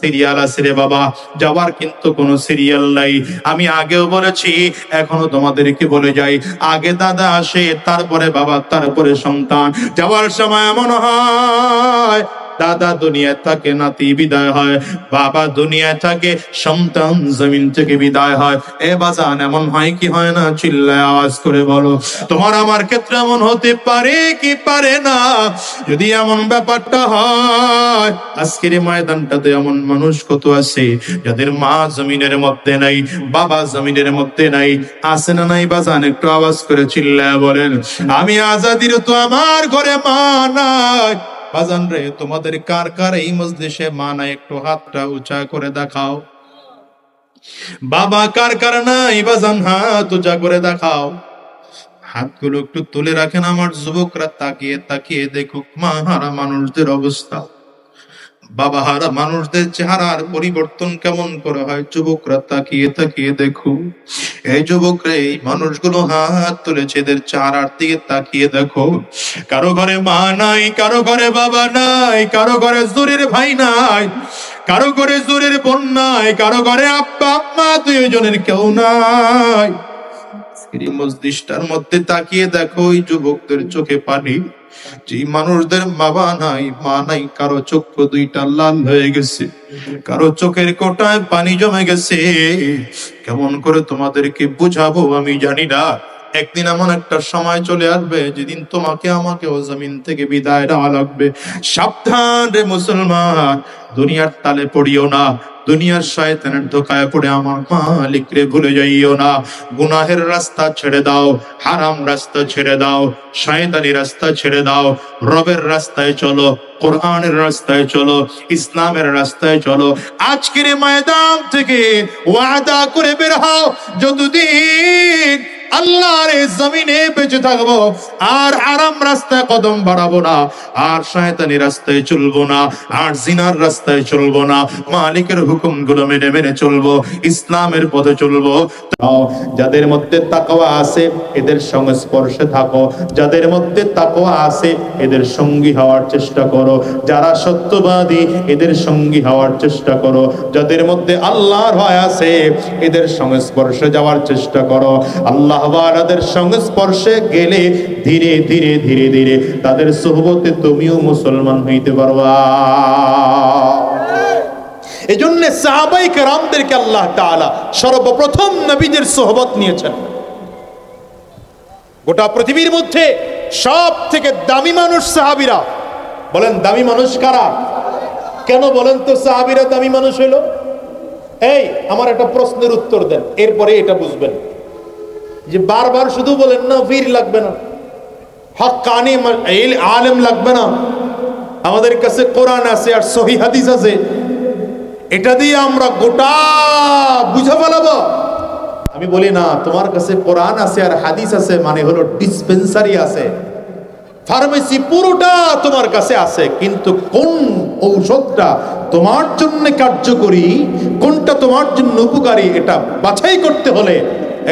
Serial আছে রে বাবা, যাওয়ার কিন্তু কোনো সিরিয়াল নাই। আমি আগেও বলেছি, এখনও তোমাদেরকে বলে যাই, আগে দাদা আসে, তারপরে বাবা, তারপরে সন্তান। যাওয়ার সময় এমন হয় দাদা দুনিয়া থাকে, নাতি বিদায় হয়। বাবা দুনিয়া থাকে, সন্তান জমিন থেকে বিদায় হয়। এ বাজান, এমন হয় কি হয় না? চিল্লায় আওয়াজ করে বলো, তোমার আমার ক্ষেত্রে এমন হতে পারে কি পারে না? যদি এমন ব্যাপারটা হয়, আজকের ময়দানটাতে এমন মানুষ কত আছে? যাদের মা জমিনের মধ্যে নাই, বাবা জমিনের মধ্যে নাই, আছে না নাই? বাজান একটু আওয়াজ করে চিল্লায় বলেন, আমি আজাদির তো আমার ঘরে মা নাই। বাজান রে, তোমাদের কার কার এই মজলিসে মানা একটু হাতটা উঁচা করে দেখাও? বাবা, কার কার নাই বাজান, হাত উঁচা করে দেখাও। হাতগুলো একটু তুলে রাখেন আমার যুবকরা, তাকিয়ে তাকিয়ে দেখুক মা হারা মানুষদের অবস্থা। বাবা হারা মানুষদের চেহারার পরিবর্তন কেমন করে হয়? যুবকরা তাকিয়ে তাকিয়ে দেখো। এই যুবকরা এই মানুষগুলো হাত তুলেছে, এদের চেহারার দিকে তাকিয়ে দেখো। কারও ঘরে মা নাই, কারও ঘরে বাবা নাই, কারও ঘরে জোরের ভাই নাই, কারও ঘরে জোরের বোন নাই, কারও ঘরে আব্বা, আম্মা দুইজনের কেউ নাই। এই মসজিদটার মধ্যে তাকিয়ে দেখো ওই যুবকদের চোখে পানি। যে মানুষদের বাবা নাই, মা নাই, কারও চক্ষু দুইটা লাল হয়ে গেছে, কারও চোখের কোটায় পানি জমে গেছে। কেমন করে তোমাদেরকে বুঝাবো আমি জানি না। একদিন এমন একটা সময় চলে আসবে যেদিন তোমাকে আমাকে ও জমিন থেকে বিদায় দেওয়া লাগবে। সাবধান রে মুসলমান, দুনিয়ার তালে পড়িও না, দুনিয়ার শয়তানের ধোকায় পড়ে আমার মালিক রে ভুলে যাইও না। গুনাহের রাস্তা ছেড়ে দাও, হারাম রাস্তা ছেড়ে দাও, শয়তানি রাস্তা ছেড়ে দাও, রবের রাস্তায় চলো, কোরআনের রাস্তায় চলো, ইসলামের রাস্তায় চলো। আজকের ময়দান থেকে ওয়াদা করে বের হও, যতদিন আল্লাহর এই জমিনে বেঁচে থাকব, আর আরাম রাস্তায় কদম বাড়াবো না, আর শয়তানি রাস্তায় চলবো না, আর জিনার রাস্তায় চলবো না, মালিকের হুকুমগুলো মেনে মেনে চলবো, ইসলামের পথে চলবো। যাদের মধ্যে তাকওয়া আছে, এদের সংস্পর্শে থাকো। যাদের মধ্যে তাকওয়া আছে, এদের সঙ্গী হওয়ার চেষ্টা করো। যারা সত্যবাদী, এদের সঙ্গী হওয়ার চেষ্টা করো। যাদের মধ্যে আল্লাহর ভয় আছে, এদের সংস্পর্শে যাওয়ার চেষ্টা করো। আল্লাহ ওয়ালাদের সংস্পর্শে গেলে ধীরে ধীরে ধীরে ধীরে তাদের সোহবতে তুমিও মুসলমান হইতে পারবা। এই জন্য সাহাবাই কেরামদেরকে আল্লাহ তাআলা সর্বপ্রথম নবীদের সোহবত নিয়েছেন। গোটা পৃথিবীর মধ্যে সব থেকে দামি মানুষ সাহাবিরা। বলেন, দামি মানুষ কারা? কেন বলেন তো সাহাবিরা দামি মানুষ হইল? এই, আমার একটা প্রশ্নের উত্তর দেন, এরপরে এটা বুঝবেন। যে বারবার শুধু বলেন, না বীর লাগবে না। হক কানি আলেম লাগবে না। আমাদের কাছে কোরআন আছে আর সহি হাদিস আছে। এটা দিয়ে আমরা গোটা বুঝে ফেলাবো। আমি বলি, না, তোমার কাছে কোরআন আছে আর হাদিস আছে মানে হলো ডিসপেন্সারি আছে। ফার্মেসি পুরোটা তোমার কাছে আছে, কিন্তু কোন ঔষধটা তোমার জন্য কার্যকরী, কোনটা তোমার জন্য উপকারী, এটা বাছাই করতে হলে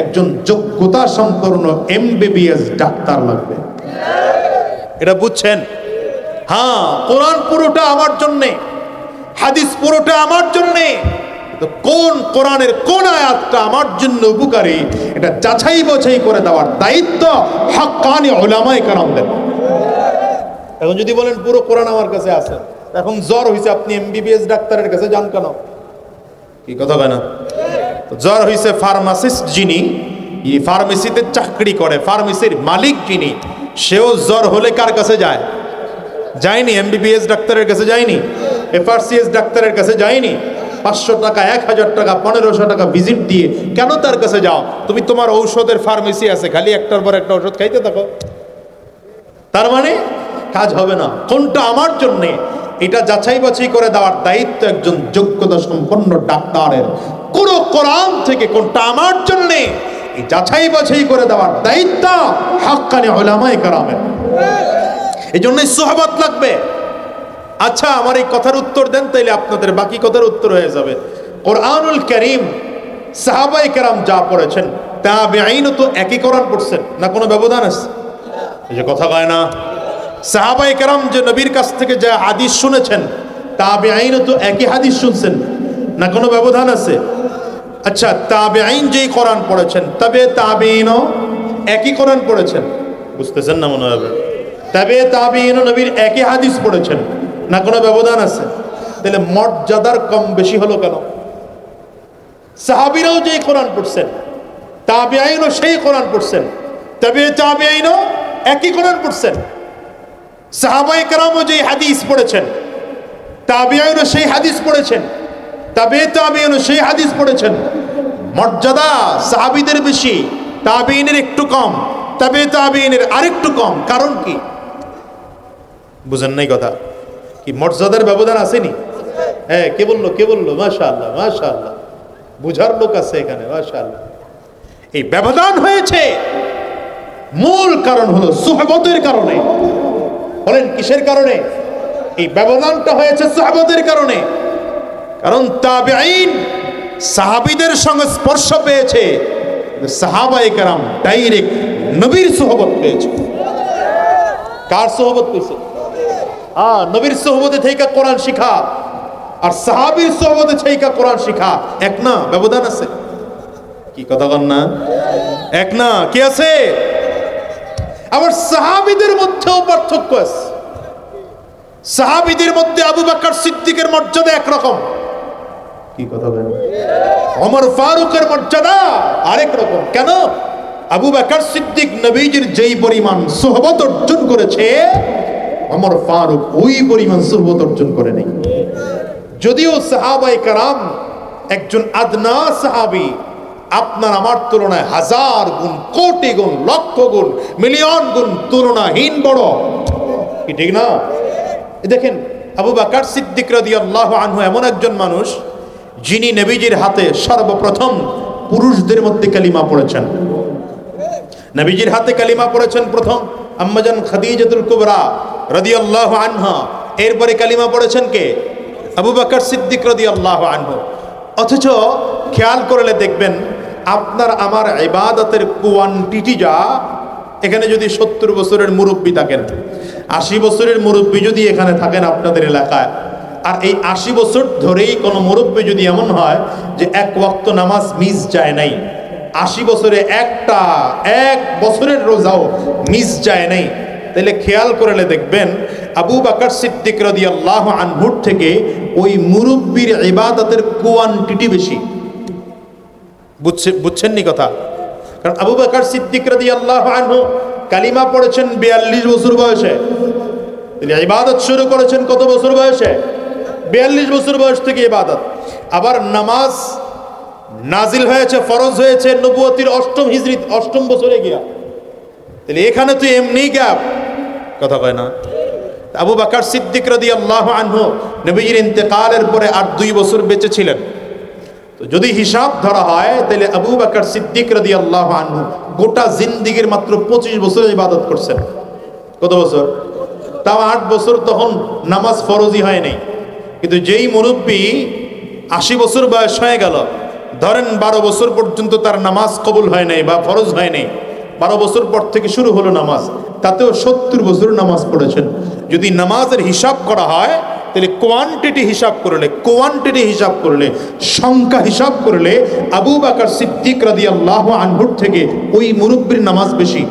একজন যোগ্যতা সম্পন্ন এমবিবিএস ডাক্তার লাগবে। এটা বুঝছেন? হ্যাঁ কোরআন পুরোটা আমার জন্যে, হাদিস পুরোটা আমার জন্যে কোন কোরআনের কোন আয়াতটা আমার জন্য উপকারী, এটা যাচাই বাছাই করে দেওয়ার দায়িত্ব হাক্কানি ওলামায়ে কারামদের। এখন যদি বলেন পুরো কোরআন আমার কাছে আছে, এখন জ্বর হয়েছে আপনি এমবিবিএস ডাক্তারের কাছে যান কেন? কি কথা না? জ্বর হয়েছে ফার্মাসিস্ট যিনি ফার্মেসিতে চাকরি করে ফার্মেসির মালিক যিনি, সেও জ্বর হলে কার কাছে যায়? যায়নি এমবিবিএস ডাক্তারের কাছে যায়নি? এফআরসিএস ডাক্তারের কাছে যায়নি? পাঁচশো টাকা, এক হাজার টাকা, পনেরোশো টাকা ভিজিট দিয়ে কেন তার কাছে যাও? তুমি তোমার ঔষধের ফার্মেসি আছে, খালি একটার পর একটা ওষুধ খাইতে থাকো। তার মানে কাজ হবে না। কোনটা আমার জন্যে। এটা যাচাই বাছাই করে দেওয়ার দায়িত্ব একজন যোগ্যতা সম্পন্ন ডাক্তারের। কোন কোরআন থেকে কোনটা আমার জন্যে? এই যাচাই বাছাই করে দেওয়ার দায়িত্ব হাক্কানি ওলামায়ে কারামের। এই জন্যই সোহাবত লাগবে। আচ্ছা আমার এই কথার উত্তর দেন, তাইলে আপনাদের বাকি কথার উত্তর হয়ে যাবে। কোরআনুল করিম সাহাবাই কেরাম যা পড়েছেন তা বেআইনও তো একই কোরআন পড়ছেন, না কোনো ব্যবধান আছে? এই যে কথা কয় না। সাহাবাই কেরাম যে নবীর কাছ থেকে যে হাদিস শুনেছেন তাবে আইনও তো একই হাদিস শুনছেন, না কোনো ব্যবধান আছে? আচ্ছা তাবে আইন যেই কোরআন পড়েছেন, তবে তাবিনও একই কোরআন পড়েছেন। বুঝতেছেন না মনে হবে? তবে তাবিনও নবীর একই হাদিস পড়েছেন, না কোনো ব্যবধান আছে? তাহলে মর্যাদার কম বেশি হলো কেন? সাহাবিরাও যেই কোরআন পড়ছেন তাবে আইনও সেই কোরআন পড়ছেন, তবে তাবে আইনও একই কোরআন পড়ছেন। সাহাবাই কারামও যেই হাদিস পড়েছেন, তাবিআইনও সেই হাদিস পড়েছেন, তবে তাবিআইনও সেই হাদিস পড়েছেন। মর্যাদা সাহাবিদের বেশি তাবিইনের একটু কম, তবে তাবিইনের আরেকটু কম, কারণ কি? বুঝেন নাই কথা? কি মর্যাদার ব্যবধান আসেনি? হ্যাঁ কে বলল কে বলল? মাশা আল্লাহ মাশা আল্লাহ বুঝার লোক আছে এখানে মাশা আল্লাহ এই ব্যবধান হয়েছে। মূল কারণ হলো সুহবতের কারণে। বলেন, কিসের কারণে? এই ব্যবধানটা হয়েছে সাহাবাদের কারণে। কারণ তাবে আইন সাহাবিদের সঙ্গে স্পর্শ পেয়েছে। সাহাবায়ে কেরাম ডাইরেক্ট নবীর সোহবত পেয়েছে। কার সোহবত পেয়েছে? হ্যাঁ নবীর সোহবতে থেকে কোরআন শিখা। আর সাহাবীর সোহবতে থেকে কোরআন শিখা। এক না, ব্যবধান আছে? কি কথা বল না? এক না, কি আছে? আবার সাহাবিদের মধ্যেও পার্থক্য আছে। সাহাবীদের মধ্যে আবু বাকর সিদ্দিকের মর্যাদা একরকম। কি কথা বলেন? ওমর ফারুকের মর্যাদা আরেক রকম। কেন? আবু বাকর সিদ্দিক নবীজির যেই পরিমাণ সোহবত অর্জন করেছে, ওমর ফারুক ওই পরিমাণ সোহবত অর্জন করে নেই। যদিও সাহাবাই কারাম একজন আদনা সাহাবি আপনার আমার তুলনায় হাজার গুণ, কোটি গুণ, লক্ষ গুণ, মিলিয়ন গুণ তুলনাহীন বড়। কি ঠিক না? দেখেন, আবু বাকার সিদ্দিক রাদিয়াল্লাহু আনহু এমন একজন মানুষ, যিনি নবীজির হাতে সর্বপ্রথম পুরুষদের মধ্যে কালিমা পড়েছেন। নবীজির হাতে কালিমা পড়েছেন প্রথম আম্মাজান খাদিজাতুল কুবরা রাদিয়াল্লাহু আনহা, এরপরে কালিমা পড়েছেন কে? আবু বাকর সিদ্দিক রাদিয়াল্লাহু আনহু। অথচ খেয়াল করলে দেখবেন আপনার আমার ইবাদতের কোয়ান্টিটি যা, এখানে যদি সত্তর বছরের মুরব্বী থাকেন, আশি বছরের মুরব্বী যদি এখানে থাকেন আপনাদের এলাকায়, আর এই আশি বছর ধরেই কোনো মুরব্বী যদি এমন হয় যে এক ওয়াক্ত নামাজ মিস যায় নাই, আশি বছরে একটা, এক বছরের রোজাও মিস যায় নাই, তাহলে খেয়াল করলে দেখবেন আবু বাকর সিদ্দিক রদি আল্লাহ আনহুর থেকে ওই মুরব্বীর ইবাদতের কোয়ান্টিটি বেশি। বুঝছে বুঝছেননি কথা? কারণ আবু বাকর সিদ্দিক রদি আল্লাহ আনহু কালিমা পড়েছেন বিয়াল্লিশ বছর বয়সে। তিনি ইবাদত শুরু করেছেন কত বছর বয়সে? বিয়াল্লিশ বছর বয়স থেকে ইবাদত। আবার নামাজ নাজিল হয়েছে, ফরজ হয়েছে নবুয়তির অষ্টম হিজরি অষ্টম বছরে গিয়া। তাহলে এখানে তো এমনি গ্যাপ। কথা কয় না? আবু বাকার সিদ্দিক রদি আল্লাহ আনহু নবীজির ইন্তেকালের পরে আর দুই বছর বেঁচে ছিলেন। তো যদি হিসাব ধরা হয়, তাহলে আবু বাকর সিদ্দিক রদি আল্লাহ আনহু গোটা জিন্দিগির মাত্র পঁচিশ বছর ইবাদত করছেন। কত বছর? তাও আট বছর তখন নামাজ ফরজই হয়নি কিন্তু যেই মুরব্বী আশি বছর বয়স হয়ে গেল, ধরেন বারো বছর পর্যন্ত তার নামাজ কবুল হয় নাই বা ফরজ হয় নাই, বারো বছর পর থেকে শুরু হলো নামাজ, তাতেও সত্তর বছর নামাজ পড়েছেন। যদি নামাজের হিসাব করা হয় তাহলে কোয়ান্টিটি হিসাব করলে কোয়ান্টিটি হিসাব করলে, সংখ্যা হিসাব করলে আবু বাকার সিদ্দিক রাদি আল্লাহ আনহুর থেকে ওই মুরব্বীর নামাজ বেশি।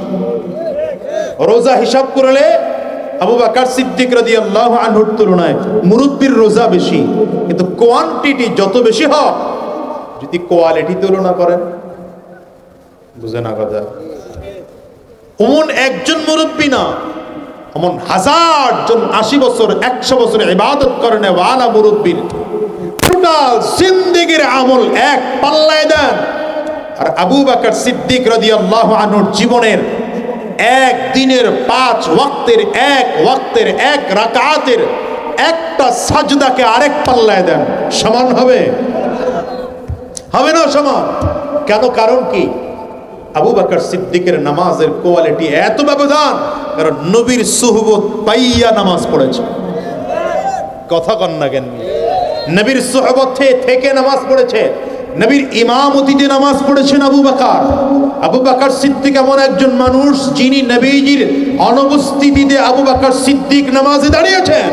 রোজা হিসাব করলে আবু বাকার সিদ্দিক রাদি আল্লাহ আনহুর তুলনায় মুরব্বীর রোজা বেশি। কিন্তু কোয়ান্টিটি যত বেশি হোক যদি কোয়ালিটি তুলনা করেন, বুঝে না কথা। অমন একজন মুরব্বী না অমন হাজার জন আশি বছর, একশো বছর ইবাদত করেন ওয়ালা মুরব্বীর টোটাল জিন্দিগির আমল এক পাল্লায় দেন। আর আবু বাকর সিদ্দিক রাদিয়াল্লাহু আনহুর জীবনের এক দিনের পাঁচ ওয়াক্তের, এক ওয়াক্তের, এক রাকাতের একটা সাজদাকে আরেক পাল্লায় দেন। সমান হবে? হবে না সমান? কেন? কারণ কি? আবু বাকর সিদ্দিকের নামাজের কোয়ালিটি এত ব্যবধান, কারণ নবীর সুহবত পাইয়া নামাজ পড়েছে। কথা কন না কেন? নবীর সোহবতে থেকে নামাজ পড়েছে। নবীর ইমামতিতে নামাজ পড়েছেন আবু বাকার। আবু বাকার সিদ্দিক এমন একজন মানুষ যিনি নবীজির অনুপস্থিতিতে আবু বাকার সিদ্দিক নামাজে দাঁড়িয়েছেন।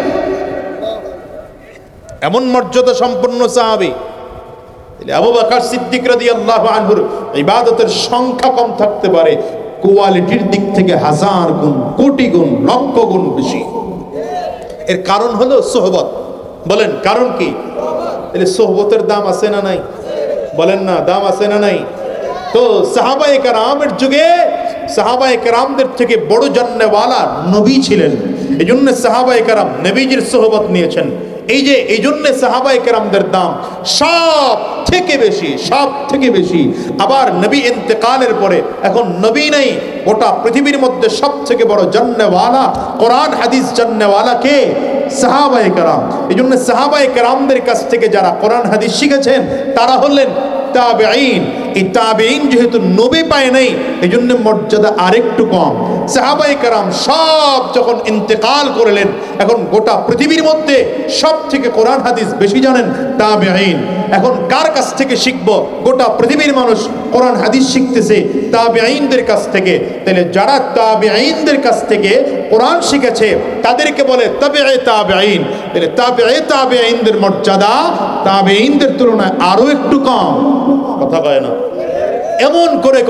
এমন মর্যাদা সম্পন্ন সাহাবি তাহলে আবু বাকার সিদ্দিক রাদিয়াল্লাহু আনহুর ইবাদতের সংখ্যা কম থাকতে পারে কোয়ালিটির দিক থেকে হাজার গুণ, কোটি গুণ, লক্ষ গুণ বেশি। এর কারণ হলো সোহবত। বলেন, কারণ কি? তাহলে সোহবতের দাম আছে না নাই? বলেন না, দাম আছে না নাই? তো সাহাবায়ে কেরামের যুগে সাহাবায়ে কেরামদের থেকে বড় জন্মেওয়ালা নবী ছিলেন। এই জন্য সাহাবায়ে কেরাম নবীজির সোহবত নিয়েছেন। এই যে, এই জন্য সাহাবাই কেরামদের দাম সব থেকে বেশি, সব থেকে বেশি। আবার নবী ইন্তেকালের পরে, এখন নবী নেই, গোটা পৃথিবীর মধ্যে সব থেকে বড় জান্নেওয়ালা, কোরআন, হাদিস জান্নেওয়ালা কে? সাহাবায়ে কেরাম। এই জন্য সাহাবাই কেরামদের কাছ থেকে যারা কোরআন, হাদিস শিখেছেন, তারা হলেন তাবেঈন। এই তাবেঈন যেহেতু নবী পায় নাই এই জন্য মর্যাদা আরেকটু কম। সাহাবাই কারাম সব যখন ইন্তেকাল করলেন, এখন গোটা পৃথিবীর মধ্যে সব থেকে কোরআন হাদিস বেশি জানেন তাবেঈন। এখন কার কাছ থেকে শিখব? গোটা পৃথিবীর মানুষ কোরআন হাদিস শিখতেছে তাবেঈনদের কাছ থেকে। তাহলে যারা তাবেঈনদের কাছ থেকে কোরআন শিখেছে, তাদেরকে বলে তবে তাবেঈন। তাহলে তাবে তাবেঈনদের মর্যাদা তাবেঈনদের তুলনায় আরও একটু কম। কথা কয় না। এমন করে